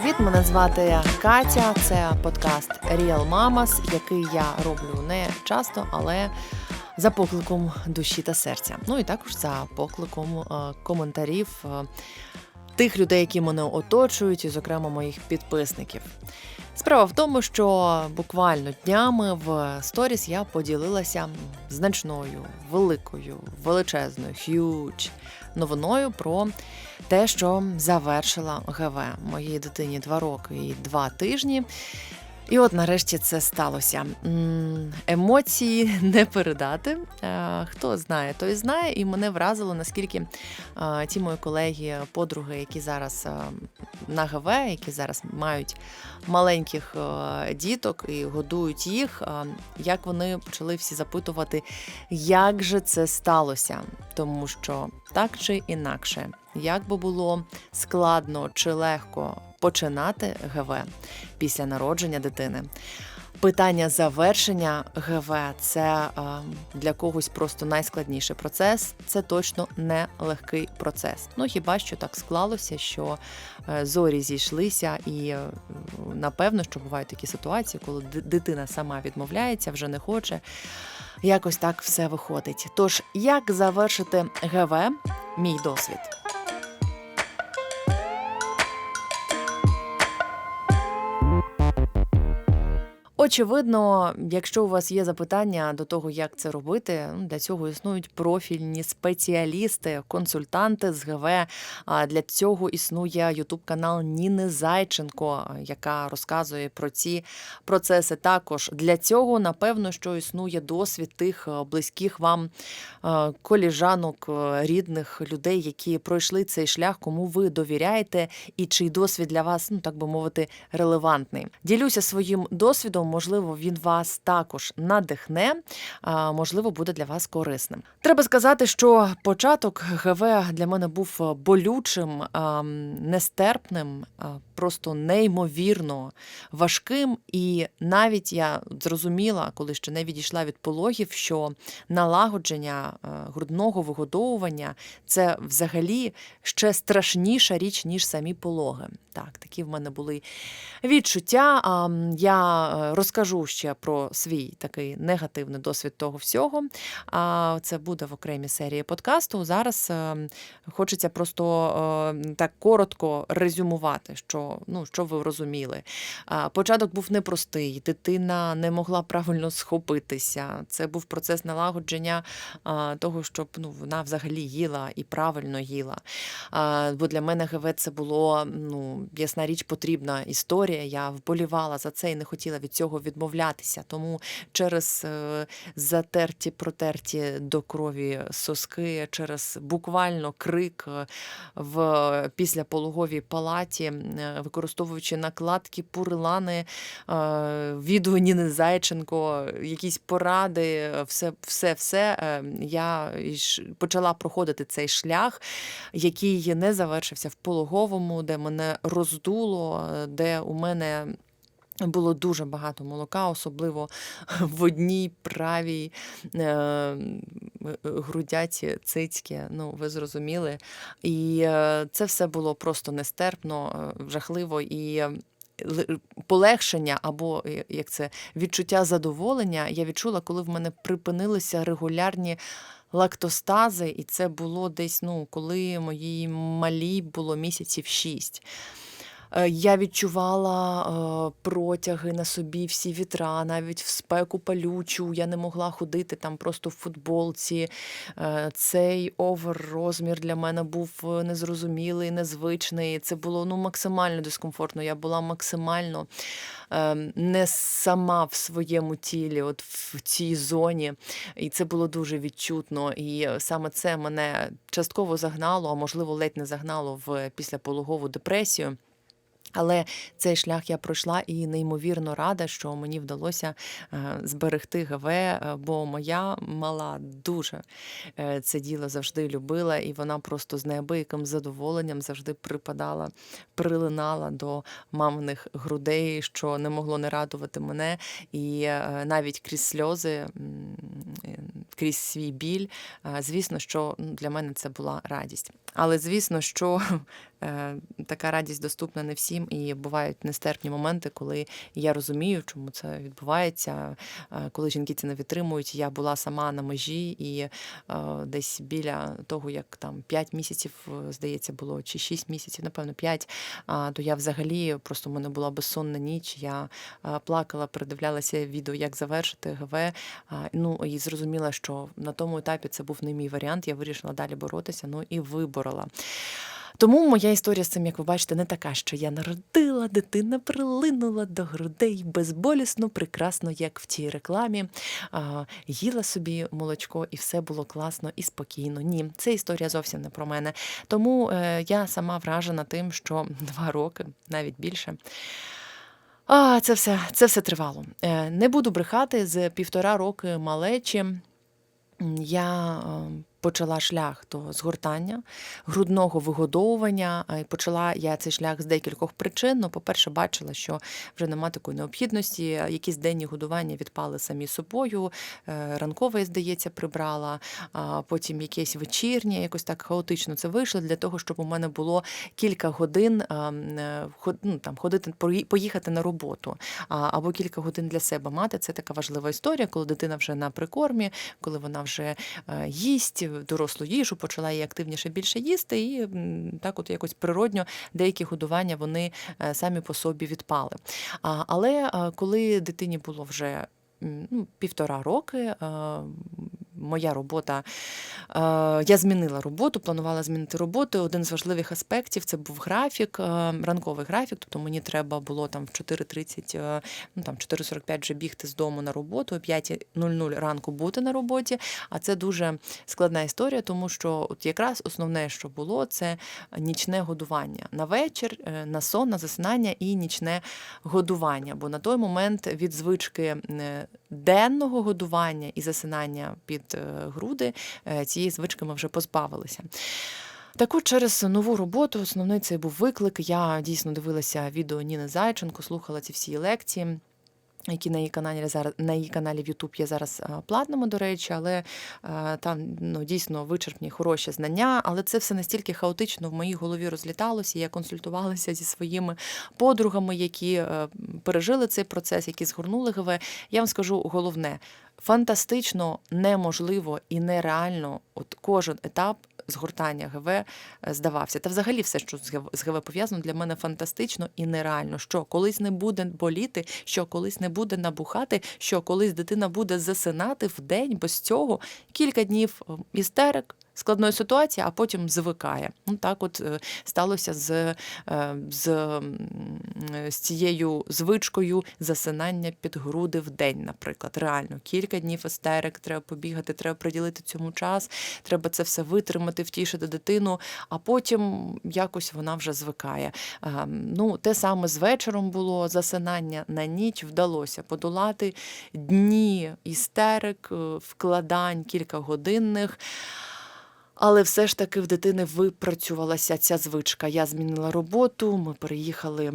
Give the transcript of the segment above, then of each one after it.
привіт! Мене звати Катя. Це подкаст Real Mamas, який я роблю не часто, але за покликом душі та серця. Ну і також за покликом е, коментарів е, тих людей, які мене оточують, і, зокрема, моїх підписників. Справа в тому, що буквально днями в сторіс я поділилася значною, великою, величезною, huge новиною про те, що завершила ГВ моїй дитині два роки і два тижні. І от нарешті це сталося. Емоції не передати. Е, Хто знає, той знає, і мене вразило, наскільки е, ті мої колеги, подруги, які зараз е, на ГВ, які зараз мають маленьких діток і годують їх, як вони почали всі запитувати, як же це сталося, тому що так чи інакше, як би було складно чи легко починати ГВ після народження дитини. Питання завершення ГВ це е, для когось просто найскладніший процес. Це точно не легкий процес. Ну хіба що так склалося, що е, зорі зійшлися, і е, напевно, що бувають такі ситуації, коли дитина сама відмовляється, вже не хоче. Якось так все виходить. Тож, як завершити ГВ? Мій досвід. Очевидно, якщо у вас є запитання до того, як це робити, ну, для цього існують профільні спеціалісти, консультанти з ГВ. Для цього існує ютуб канал Ніни Зайченко, яка розказує про ці процеси. Також для цього, напевно, що існує досвід тих е, близьких вам е, коліжанок, е, рідних людей, які пройшли цей шлях, кому ви довіряєте, і чий досвід для вас, ну так би мовити, релевантний. Ділюся своїм досвідом. Можливо, він вас також надихне, можливо, буде для вас корисним. Треба сказати, що початок ГВ для мене був болючим, нестерпним, просто неймовірно важким. І навіть я зрозуміла, коли ще не відійшла від пологів, що налагодження грудного вигодовування це взагалі ще страшніша річ, ніж самі пологи. Так, такі в мене були відчуття. А, Я е, розкажу ще про свій такий негативний досвід того всього. А це буде в окремій серії подкасту. Зараз е, хочеться просто е, так коротко резюмувати, що ну що ви розуміли. Початок був непростий, дитина не могла правильно схопитися. Це був процес налагодження того, щоб ну вона взагалі їла і правильно їла. Бо для мене ГВ це було ну ясна річ, потрібна історія. Я вболівала за це і не хотіла від цього відмовлятися. Тому через е, затерті, протерті до крові соски, через буквально крик е, в післяпологовій палаті, е, використовуючи накладки, пурилани, відео Ніни Зайченко, якісь поради, все, все, все. Я почала проходити цей шлях, який не завершився в пологовому, де мене роздуло, де у мене. Було дуже багато молока, особливо в одній правій е, грудяті цицьки. Ну, ви зрозуміли. І е, це все було просто нестерпно, е, жахливо і. е, Полегшення або як це відчуття задоволення я відчула, коли в мене припинилися регулярні лактостази, і це було десь, ну, коли моїй малій було місяців шість. Е, Я відчувала е, протяги на собі, всі вітра, навіть в спеку палючу. Я не могла ходити там просто в футболці. Е, Цей овер-розмір для мене був незрозумілий, незвичний. Це було ну, максимально дискомфортно. Я була максимально е, не сама в своєму тілі, от в цій зоні. І це було дуже відчутно. І саме це мене частково загнало, а можливо, ледь не загнало в післяпологову депресію. Але цей шлях я пройшла і неймовірно рада, що мені вдалося е, зберегти ГВ, е, бо моя мала дуже е, це діло завжди любила, і вона просто з неабияким задоволенням завжди припадала, прилинала до маминих грудей, що не могло не радувати мене. І навіть крізь сльози, крізь свій біль, звісно, що для мене це була радість. Але звісно, що така радість доступна не всім, і бувають нестерпні моменти, коли я розумію, чому це відбувається. Е, коли жінки це не витримують, я була сама на межі, і е, десь біля того, як там 5 місяців, е, здається, було чи 6 місяців, напевно, 5, то я взагалі просто в мене була безсонна ніч. Я плакала, передивлялася відео, як завершити ГВ. Ну і зрозуміла, що на тому етапі це був не мій варіант. Я вирішила далі боротися. Ну і виборола. Тому моя історія з цим, як ви бачите, не така, що я народила, дитина прилинула до грудей безболісно, прекрасно, як в тій рекламі. А, їла собі молочко, і все було класно і спокійно. Ні, це історія зовсім не про мене. Тому е, я сама вражена тим, що два роки, навіть більше. А, це все, це все тривало. Е, не буду брехати з півтора роки малечі. Я е, почала шлях до згортання, грудного вигодовування. Почала я цей шлях з декількох причин. Ну, по-перше, бачила, що вже нема такої необхідності. Якісь денні годування відпали самі собою. е, Ранкове, здається, прибрала, а потім якесь вечірнє, якось так хаотично це вийшло для того, щоб у мене було кілька годин е, ну, там, ходити, поїхати на роботу або кілька годин для себе мати. Це така важлива історія, коли дитина вже на прикормі, коли вона вже е, їсть дорослу їжу, почала її активніше більше їсти, і так от якось природньо деякі годування вони е, самі по собі відпали. Але е, коли дитині було вже ну, півтора роки, е, моя робота, е, я змінила роботу, планувала змінити роботу. Один з важливих аспектів це був графік, е, ранковий графік. Тобто мені треба було там в 4.30, е, ну там 4.45 вже бігти з дому на роботу, о 5.00 ранку бути на роботі. А це дуже складна історія, тому що от якраз основне, що було, це нічне годування на вечір, на сон, на засинання і нічне годування. Бо на той момент від звички денного годування і засинання під е, груди е, цієї звички ми вже позбавилися. Так от через нову роботу, основний цей був виклик. Я дійсно дивилася відео Ніни Зайченко, слухала ці всі лекції. Які на її каналі зараз на її каналі в YouTube є зараз а, платними, до речі, але там ну дійсно вичерпні хороші знання. Але це все настільки хаотично в моїй голові розліталося. Я консультувалася зі своїми подругами, які е, пережили цей процес, які згорнули ГВ. Я вам скажу головне: фантастично, неможливо і нереально. От кожен етап згортання ГВ е, здавався. Та взагалі все, що з ГВ, пов'язано, для мене фантастично і нереально. Що колись не буде боліти, що колись не буде набухати, що колись дитина буде засинати в день без цього кілька днів істерик. Складної ситуації, а потім звикає. Ну так, от е, сталося з, з, з цією звичкою засинання під груди в день, наприклад. Реально, кілька днів істерик, треба побігати, треба приділити цьому час, треба це все витримати, втішити дитину, а потім якось вона вже звикає. Е, Ну, те саме з вечором було засинання на ніч вдалося подолати дні істерик, е, вкладань кількагодинних. Але все ж таки в дитини випрацювалася ця звичка. Я змінила роботу, ми переїхали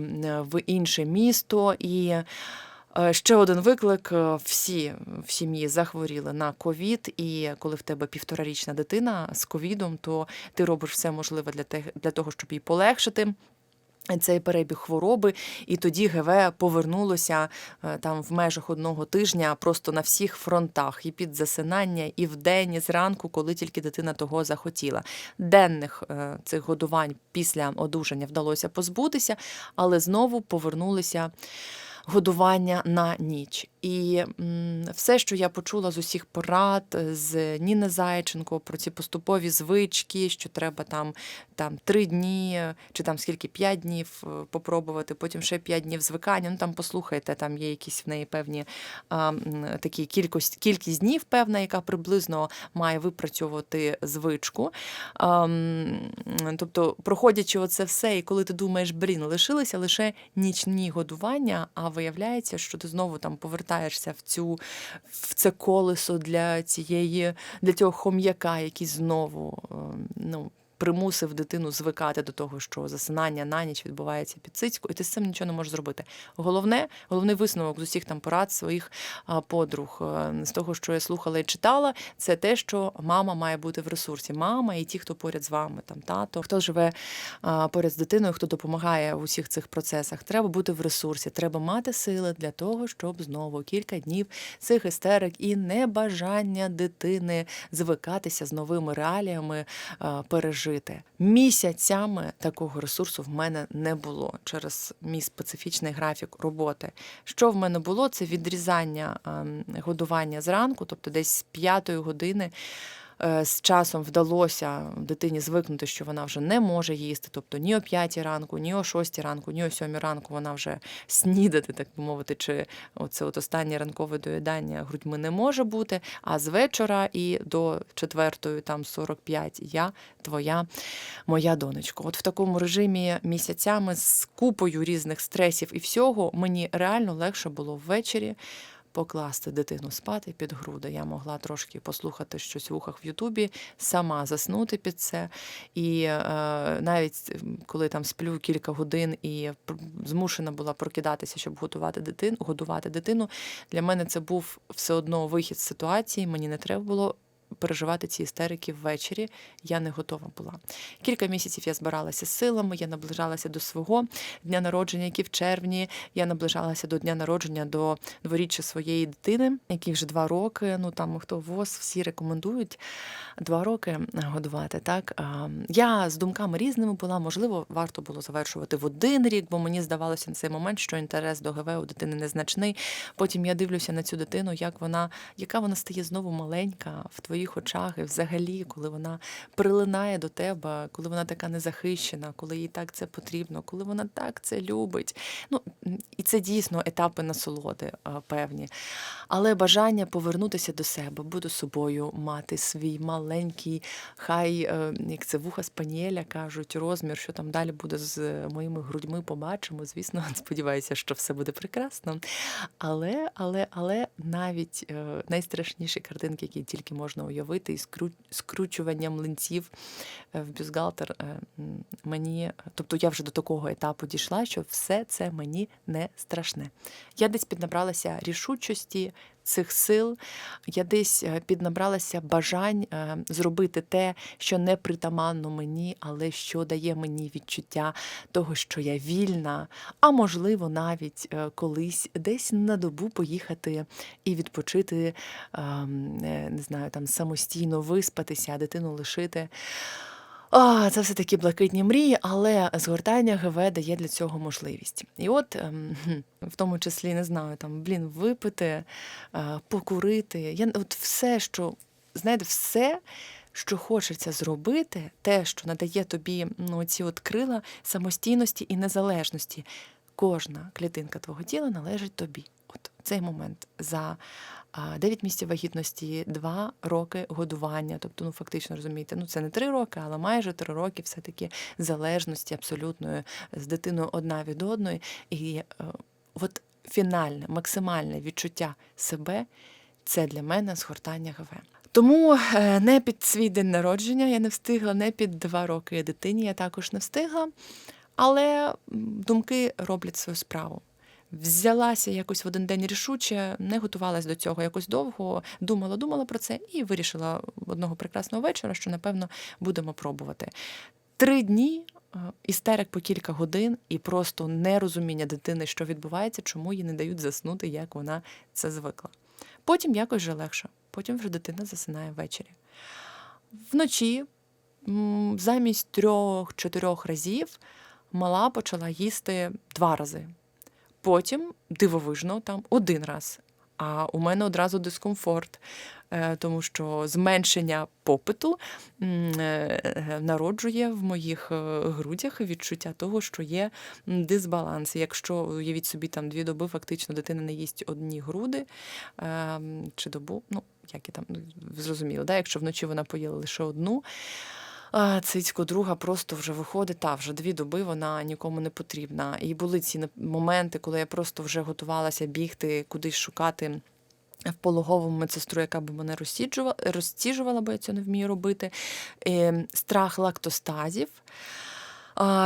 в інше місто і. е, Ще один виклик: е, всі в сім'ї захворіли на ковід, і коли в тебе півторарічна дитина з ковідом, то ти робиш все можливе для того, щоб їй полегшити. Цей перебіг хвороби, і тоді ГВ повернулося е, там в межах одного тижня просто на всіх фронтах, і під засинання, і вдень, і зранку, коли тільки дитина того захотіла. Денних е, цих годувань після одужання вдалося позбутися, але знову повернулися годування на ніч. І все, що я почула з усіх порад е, з Ніни Зайченко про ці поступові звички, що треба там, там три дні е, чи там скільки п'ять днів е, попробувати, потім ще п'ять днів звикання. Ну там послухайте, там є якісь в неї певні а, такі кількість, кількість днів, певна, яка приблизно має випрацьовувати звичку. А, тобто, проходячи оце все, і коли ти думаєш, блін, лишилися лише нічні годування, а виявляється, що ти знову там повертаєшся в цю в це колесо для цієї, для цього хом'яка, який знову е, ну. Примусив дитину звикати до того, що засинання на ніч відбувається під цицьку, і ти з цим нічого не можеш зробити. Головне, головний висновок з усіх там порад своїх подруг, е, з того, що я слухала і читала, це те, що мама має бути в ресурсі. Мама і ті, хто поряд з вами, там тато, хто живе поряд з дитиною, хто допомагає в усіх цих процесах. Треба бути в ресурсі, треба мати сили для того, щоб знову кілька днів цих істерик і небажання дитини звикатися з новими реаліями а, пережити. Місяцями такого ресурсу в мене не було через мій специфічний графік роботи. Що в мене було? Це відрізання ем, годування зранку, тобто десь з п'ятої години. Е, З часом вдалося дитині звикнути, що вона вже не може їсти, тобто ні о 5 ранку, ні о 6 ранку, ні о 7 ранку вона вже снідати, так би мовити, чи оце от останнє ранкове доїдання грудьми не може бути. А з вечора і до 4, там 45 я твоя моя донечко. От в такому режимі місяцями з купою різних стресів і всього мені реально легше було ввечері покласти дитину спати під груди. Я могла трошки послухати щось в ухах в Ютубі, сама заснути під це. І е, навіть коли там сплю кілька годин і змушена була прокидатися, щоб готувати дитину, годувати дитину, для мене це був все одно вихід з ситуації. Мені не треба було. Переживати ці істерики ввечері я не готова була. Кілька місяців я збиралася з силами, я наближалася до свого дня народження, який в червні. Я наближалася до дня народження до дворіччя своєї дитини, якій вже два роки. Ну там хто ВОЗ всі рекомендують два роки годувати. Так я з думками різними була. Можливо, варто було завершувати в один рік, бо мені здавалося на цей момент, що інтерес до ГВ у дитини незначний. Потім я дивлюся на цю дитину, як вона, яка вона стає знову маленька в твоїх очах, і взагалі, коли вона прилинає до тебе, коли вона така незахищена, коли їй так це потрібно, коли вона так це любить. Ну і це дійсно етапи насолоди певні. Але бажання повернутися до себе, бути собою, мати свій маленький, хай е, як це вуха спанієля кажуть, розмір, що там далі буде з моїми грудьми, побачимо. Звісно, сподіваюся, що все буде прекрасно. Але, але, але навіть е, найстрашніші картинки, які тільки можна уявити, і скру, скручування млинців е, в бюстгальтер, е, мені, тобто я вже до такого етапу дійшла, що все це мені не страшне. Я десь піднабралася рішучості. Цих сил я десь е, піднабралася бажань е, зробити те, що не притаманно мені, але що дає мені відчуття того, що я вільна, а можливо, навіть е, колись десь на добу поїхати і відпочити, ем, не знаю, там самостійно виспатися, дитину лишити. А, це все такі блакитні мрії, але згортання ГВ дає для цього можливість. І от ем, в тому числі не знаю, там блін, випити, е, покурити. Я от все, що знаєте, все. Що хочеться зробити, те, що надає тобі ну, ці от крила самостійності і незалежності. Кожна клітинка твого тіла належить тобі. Цей момент за 9 місяців вагітності, 2 роки годування. Тобто, ну фактично розумієте, ну це не 3 роки, але майже 3 роки все-таки залежності абсолютної з дитиною одна від одної. І е, от фінальне, максимальне відчуття себе це для мене згортання ГВ. Тому е, не під свій день народження я не встигла, не під два роки дитині я також не встигла. Але думки роблять свою справу. Взялася якось в один день рішуче, не готувалась до цього якось довго, думала, думала про це і вирішила одного прекрасного вечора, що напевно будемо пробувати. Три дні е, істерик по кілька годин і просто нерозуміння дитини, що відбувається, чому їй не дають заснути, як вона це звикла. Потім якось вже легше. Потім вже дитина засинає ввечері. Вночі, замість трьох-чотирьох разів, мала почала їсти два рази. Потім, дивовижно, там один раз. А у мене одразу дискомфорт, е, тому що зменшення попиту е, е, народжує в моїх грудях відчуття того, що є дисбаланс. Якщо уявіть собі там дві доби, фактично дитина не їсть одні груди чи добу, ну як і там ну, зрозуміло, да? якщо вночі вона поїла лише одну. Цицько друга просто вже виходить, та вже дві доби вона нікому не потрібна. І були ці моменти, коли я просто вже готувалася бігти, кудись шукати в пологовому медсестру, яка б мене розсіджувала, розсіджувала, бо я цього не вмію робити. Е, страх лактостазів.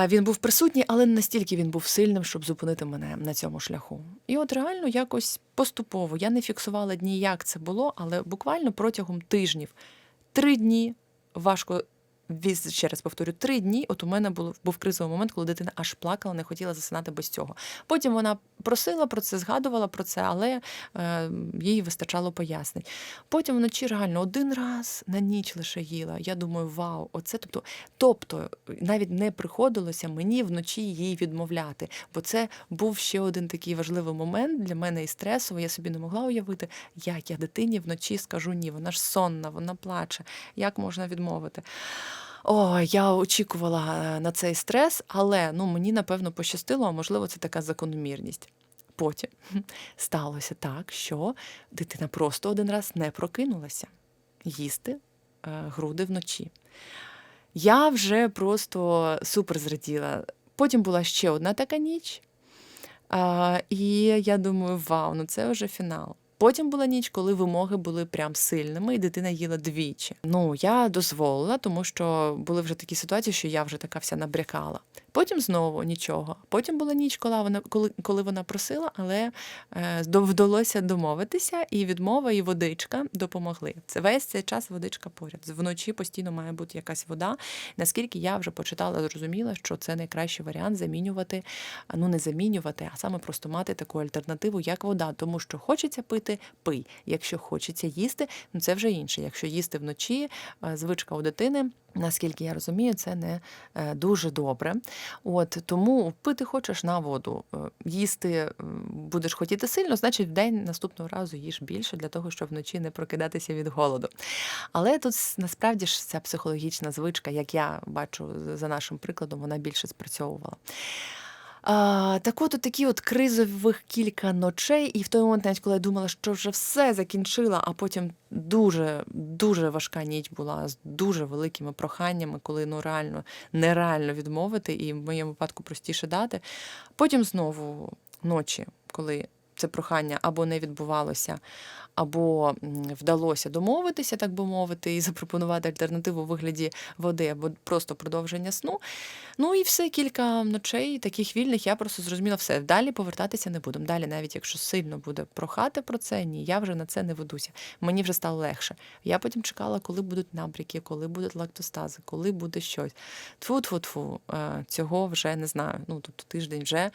Він був присутній, але не настільки він був сильним, щоб зупинити мене на цьому шляху. І от реально якось поступово я не фіксувала дні, як це було, але буквально протягом тижнів, три дні важко. Віз, ще раз повторю, три дні. От у мене було був кризовий момент, коли дитина аж плакала, не хотіла засинати без цього. Потім вона просила про це, згадувала про це, але е, їй вистачало пояснень. Потім вночі реально один раз на ніч лише їла. Я думаю, вау, оце тобто, тобто навіть не приходилося мені вночі їй відмовляти, бо це був ще один такий важливий момент для мене і стресовий. Я собі не могла уявити, як я дитині вночі скажу ні. Вона ж сонна, вона плаче. Як можна відмовити? О, я очікувала е, на цей стрес, але ну мені напевно пощастило, а можливо, це така закономірність. Потім сталося так, що дитина просто один раз не прокинулася їсти е, груди вночі. Я вже просто супер зраділа. Потім була ще одна така ніч, і я думаю, вау, ну це вже фінал. Потім була ніч, коли вимоги були прям сильними, і дитина їла двічі. Ну я дозволила, тому що були вже такі ситуації, що я вже така вся набрякала. Потім знову нічого. Потім була ніч, коли вона коли, вона просила, але е, вдалося домовитися, і відмова, і водичка допомогли. Це весь цей час водичка поряд. Вночі постійно має бути якась вода. Наскільки я вже почитала, зрозуміла, що це найкращий варіант замінювати, ну не замінювати, а саме просто мати таку альтернативу, як вода. Тому що хочеться пити, пий. Якщо хочеться їсти, ну це вже інше. Якщо їсти вночі, е, звичка у дитини. Наскільки я розумію, це не е, дуже добре. От тому пити хочеш на воду, е, їсти будеш хотіти сильно, значить в день наступного разу їж більше для того, щоб вночі не прокидатися від голоду. Але тут насправді ж ця психологічна звичка, як я бачу за нашим прикладом, вона більше спрацьовувала. А, Так от такі от кризових кілька ночей, і в той момент, навіть коли я думала, що вже все закінчила, а потім дуже дуже важка ніч була з дуже великими проханнями, коли ну реально нереально відмовити, і в моєму випадку простіше дати. Потім знову ночі, коли це прохання або не відбувалося, або вдалося домовитися, так би мовити, і запропонувати альтернативу у вигляді води, або просто продовження сну. Ну і все кілька ночей, таких вільних, я просто зрозуміла все. Далі повертатися не буду. Далі, навіть якщо сильно буде прохати про це, ні, я вже на це не ведуся. Мені вже стало легше. Я потім чекала, коли будуть набряки, коли будуть лактостази, коли буде щось. Тфу-тфу-тфу, е, цього вже не знаю. Ну, тобто тиждень вже.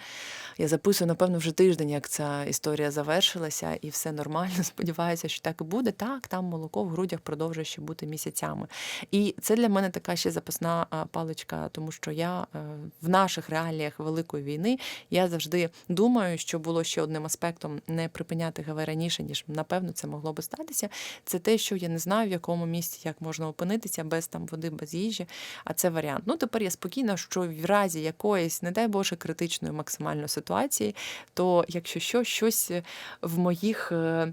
Я записую, напевно, вже тиждень, як ця історія завершилася, і все нормально. Сподіваюся, що так і буде. Так, там молоко в грудях продовжує ще бути місяцями. І це для мене така ще запасна паличка, тому що я е, в наших реаліях великої війни я завжди думаю, що було ще одним аспектом не припиняти ГВ раніше, ніж напевно це могло би статися. Це те, що я не знаю, в якому місці як можна опинитися без там води, без їжі. А це варіант. Ну тепер я спокійна, що в разі якоїсь, не дай Боже, критичної максимально ситуації, то якщо що, щось в моїх е,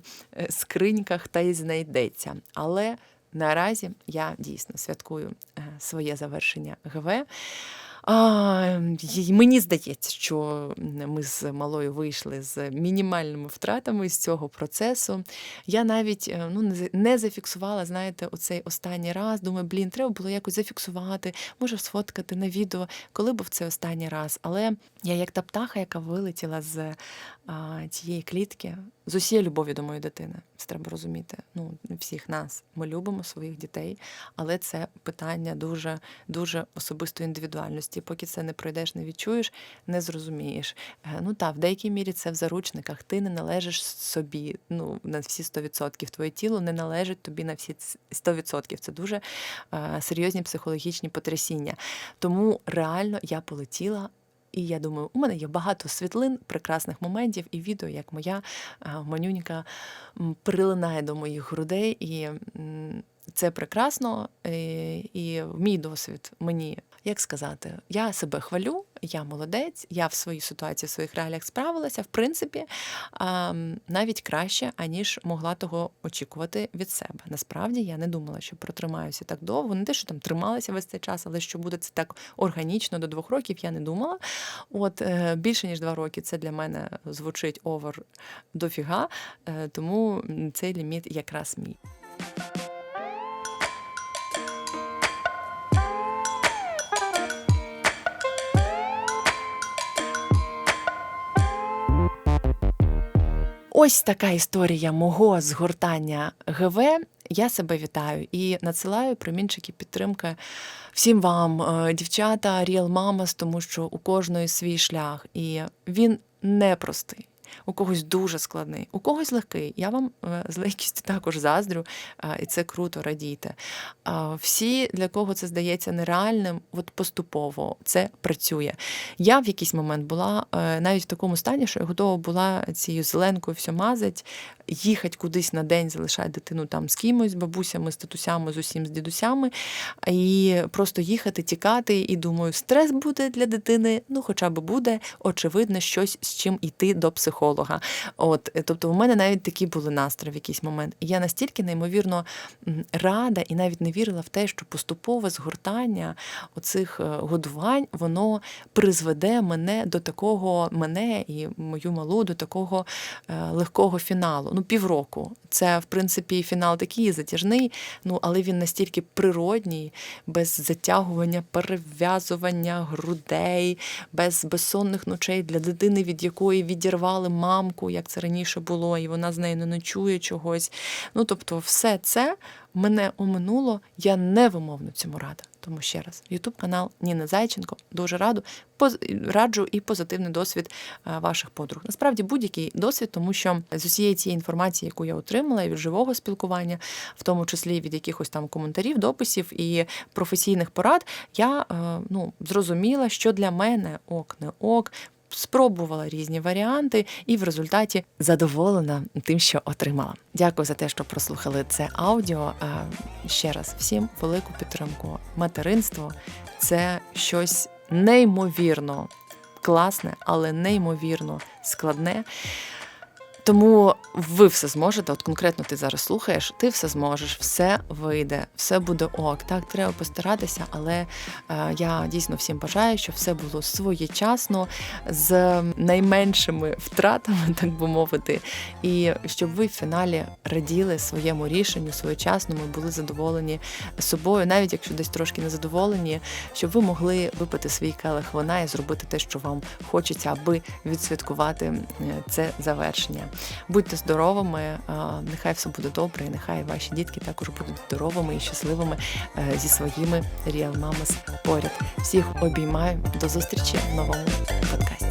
скриньках та й знайдеться. Але наразі я дійсно святкую е, своє завершення ГВ. А, Мені здається, що ми з малою вийшли з мінімальними втратами з цього процесу. Я навіть е, ну, не зафіксувала, знаєте, оцей останній раз. Думаю, блін, треба було якось зафіксувати, може сфоткати на відео, коли був цей останній раз. Але я, як та птаха, яка вилетіла з цієї клітки, з усією любов'ю до моєї дитини. Це треба розуміти. Ну, всіх нас. Ми любимо своїх дітей, але це питання дуже дуже особистої індивідуальності. Поки це не пройдеш, не відчуєш, не зрозумієш. Е, ну так, в деякій мірі це в заручниках. Ти не належиш собі ну, на всі 100%. Твоє тіло не належить тобі на всі 100%. Це дуже е, серйозні психологічні потрясіння. Тому реально я полетіла. І я думаю, у мене є багато світлин, прекрасних моментів і відео, як моя манюнька прилинає до моїх грудей, і це прекрасно. І мій досвід мені, як сказати, я себе хвалю, я молодець, я в своїй ситуації, в своїх реаліях справилася, в принципі, навіть краще, аніж могла того очікувати від себе. Насправді я не думала, що протримаюся так довго. Не те, що там трималася весь цей час, але що буде це так органічно до двох років, я не думала. От е, більше ніж два роки це для мене звучить овер дофіга, е, тому цей ліміт якраз мій. Ось така історія мого згортання ГВ. Я себе вітаю і надсилаю промінчики підтримки всім вам, е, дівчата, Real Mamas, тому що у кожної свій шлях, і він непростий. У когось дуже складний, у когось легкий. Я вам е, з легкістю також заздрю, і це круто радійте. Всі, для кого це здається нереальним, от поступово це працює. Я в якийсь момент була е, навіть в такому стані, що я готова була цією зеленкою все мазать, їхати кудись на день, залишати дитину там з кимось, з бабусями, з татусями, з усім з дідусями, і просто їхати, тікати. І думаю, стрес буде для дитини, ну хоча б буде, очевидно, щось з чим йти до психолога. От, е, тобто, у мене навіть такі були настрої в якийсь момент. І я настільки неймовірно рада і навіть не вірила в те, що поступове згортання оцих е, годувань воно призведе мене до такого, мене і мою малу до такого е, легкого фіналу. Ну, півроку. Це, в принципі, фінал такий затяжний, ну але він настільки природній, без затягування, перев'язування грудей, без безсонних ночей для дитини, від якої відірвали мамку, як це раніше було, і вона з нею не ночує чогось. Ну, тобто, все це мене оминуло, я невимовно цьому рада. Тому ще раз, Ютуб канал Ніна Зайченко. Дуже раду раджу і позитивний досвід е, ваших подруг. Насправді будь-який досвід, тому що з усієї цієї інформації, яку я отримала, і від живого спілкування, в тому числі від якихось там коментарів, дописів і професійних порад, я е, ну, зрозуміла, що для мене ок не ок. Спробувала різні варіанти, і в результаті задоволена тим, що отримала. Дякую за те, що прослухали це аудіо. Ще раз всім велику підтримку. Материнство це щось неймовірно класне, але неймовірно складне. Тому ви все зможете, от конкретно ти зараз слухаєш, ти все зможеш, все вийде, все буде ок. Так, треба постаратися, але е, я дійсно всім бажаю, щоб все було своєчасно, з найменшими втратами, так би мовити, і щоб ви в фіналі раділи своєму рішенню своєчасному, були задоволені собою, навіть якщо десь трошки не задоволені, щоб ви могли випити свій келих вина і зробити те, що вам хочеться, аби відсвяткувати е, це завершення. Будьте здоровими, нехай все буде добре, і нехай ваші дітки також будуть здоровими і щасливими е, зі своїми Real Mamas поряд. Всіх обіймаю. До зустрічі в новому подкасті.